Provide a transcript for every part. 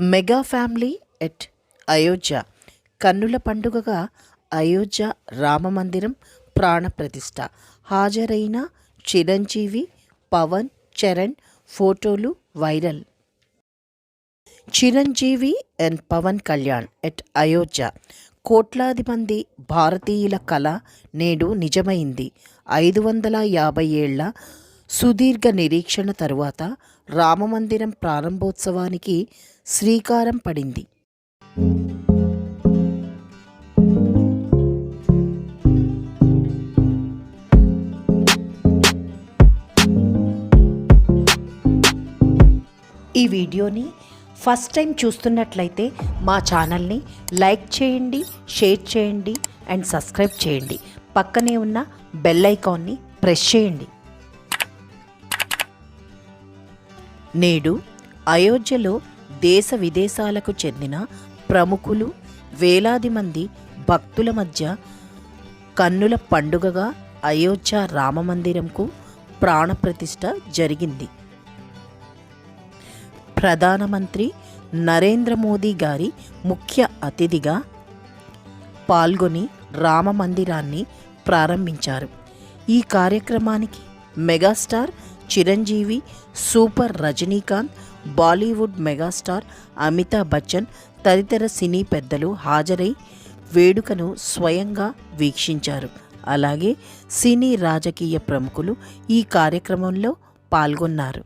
Mega family at Ayodhya. కన్నుల పండుగగా అయోధ్య రామమందిరం ప్రాణప్రతిష్ఠ హాజరైన చిరంజీవి పవన్ చరణ్ ఫోటోలు viral. Chiranjeevi and Pawan Kalyan at Ayodhya. కోట్లాది మంది భారతీయుల కళ నేడు నిజమైంది. ఐదు వందల యాభై ఏళ్ళ సుదీర్ఘ నిరీక్షణ తరువాత రామమందిరం ప్రారంభోత్సవానికి శ్రీకారం పడింది. ఈ వీడియోని ఫస్ట్ టైం చూస్తున్నట్లయితే మా ఛానల్ని లైక్ చేయండి షేర్ చేయండి అండ్ సబ్స్క్రైబ్ చేయండి. పక్కనే ఉన్న బెల్ ఐకాన్ని ప్రెస్ చేయండి. నేడు అయోధ్యలో దేశ విదేశాలకు చెందిన ప్రముఖులు వేలాది మంది భక్తుల మధ్య కన్నుల పండుగగా అయోధ్య రామమందిరంకు ప్రాణప్రతిష్ఠ జరిగింది. ప్రధానమంత్రి నరేంద్ర మోదీ గారి ముఖ్య అతిథిగా పాల్గొని రామ మందిరాన్ని ప్రారంభించారు. ఈ కార్యక్రమానికి megastar Chiranjeevi super Rajinikanth Bollywood megastar Amitabh Bachchan తదితర సినీ పెద్దలు హాజరై వేడుకను స్వయంగా వీక్షించారు. అలాగే సినీ రాజకీయ ప్రముఖులు ఈ కార్యక్రమంలో పాల్గొన్నారు.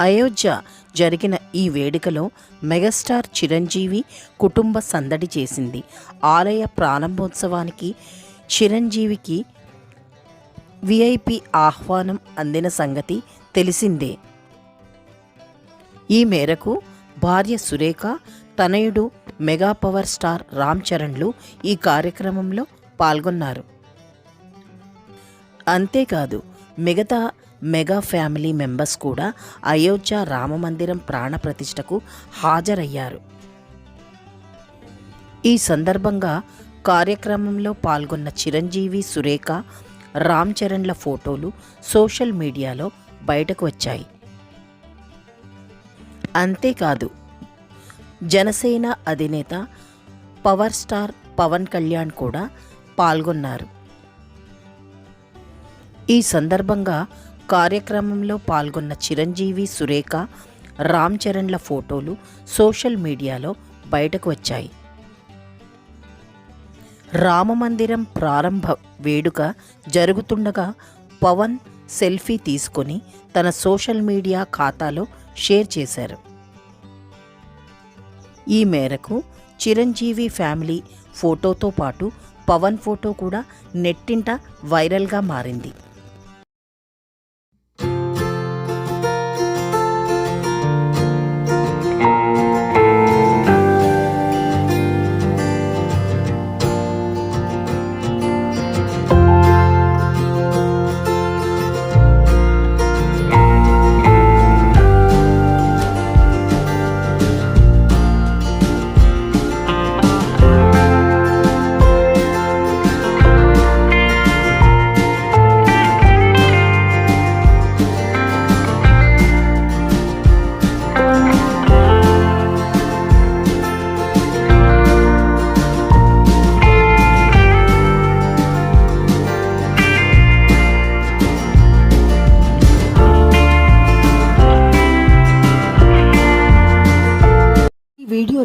అయోధ్య జరిగిన ఈ వేడుకలో మెగాస్టార్ చిరంజీవి కుటుంబ సందడి చేసింది. ఆలయ ప్రారంభోత్సవానికి చిరంజీవికి విఐపి ఆహ్వానం అందిన సంగతి తెలిసిందే. ఈ మేరకు భార్య సురేఖ తనయుడు మెగా పవర్ స్టార్ రామ్ చరణ్లు ఈ కార్యక్రమంలో పాల్గొన్నారు. అంతేకాదు మిగతా మెగా ఫ్యామిలీ మెంబర్స్ కూడా అయోధ్య రామమందిరం ప్రాణప్రతిష్ఠకు హాజరయ్యారు. ఈ సందర్భంగా కార్యక్రమంలో పాల్గొన్న చిరంజీవి సురేఖ రామ్ చరణ్ల ఫోటోలు సోషల్ మీడియాలో బయటకు వచ్చాయి. అంతేకాదు జనసేన అధినేత పవర్ స్టార్ పవన్ కళ్యాణ్ కూడా పాల్గొన్నారు. ఈ సందర్భంగా కార్యక్రమంలో పాల్గొన్న చిరంజీవి సురేఖ రామ్ చరణ్ల ఫోటోలు సోషల్ మీడియాలో బయటకు వచ్చాయి. రామమందిరం ప్రారంభ వేడుక జరుగుతుండగా పవన్ సెల్ఫీ తీసుకొని తన సోషల్ మీడియా ఖాతాలో షేర్ చేశారు. ఈ మేరకు చిరంజీవి ఫ్యామిలీ ఫోటోతో పాటు పవన్ ఫోటో కూడా నెట్టింట వైరల్గా మారింది.